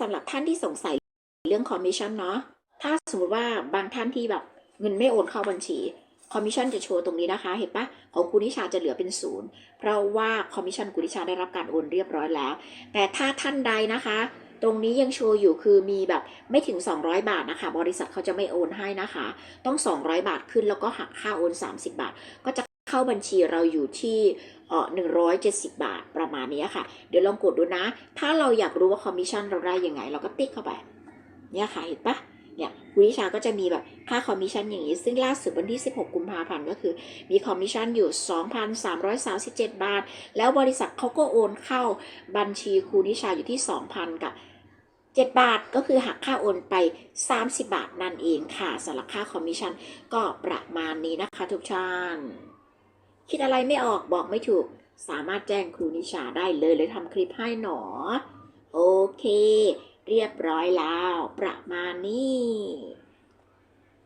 สำหรับท่านที่สงสัยเรื่องคอมมิชชั่นเนาะถ้าสมมติว่าบางท่านที่แบบเงินไม่โอนเข้าบัญชีคอมมิชชั่นจะโชว์ตรงนี้นะคะ เห็นปะของคุณนิชาจะเหลือเป็นศูนย์เพราะว่าคอมมิชชั่นคุณนิชาได้รับการโอนเรียบร้อยแล้ว แต่ถ้าท่านใดนะคะ ตรงนี้ยังโชว์อยู่คือมีแบบไม่ถึง 200 บาทนะคะ บริษัทเขาจะไม่โอนให้นะคะ ต้อง 200 บาทขึ้นแล้วก็หักค่าโอน 30 บาท ก็จะเข้าบัญชีเราอยู่ที่เอ่อ170 บาทประมา ณนี้ค่ะ เดี๋ยวลองกดดูนะ ถ้าเราอยากรู้ว่าคอมมิชชั่นเราได้ยังไง เราก็ติ๊กเข้าไป เนี่ยค่ะเห็นปะเนี่ยคุณวิชาก็จะมีแบบค่าคอมมิชชั่นอย่างนี้ ซึ่งล่าสุดวันที่ 16 กุมภาพันธ์ก็คือ มีคอมมิชชั่นอยู่ 2,337 บาท แล้วบริษัทเขาก็โอนเข้าบัญชีครูนิชาอยู่ที่ 2,000 กับ 7 บาทก็คือหักค่าโอนไป 30 บาทนั่นเองค่ะสำหรับค่าคอมมิชชั่นก็ประมาณนี้นะคะทุกท่านคิดอะไรไม่ออกบอกไม่ถูก สามารถแจ้งครูนิชาได้เลยเลยทำคลิปให้หนอ โอเค เรียบร้อยแล้ว ประมาณนี้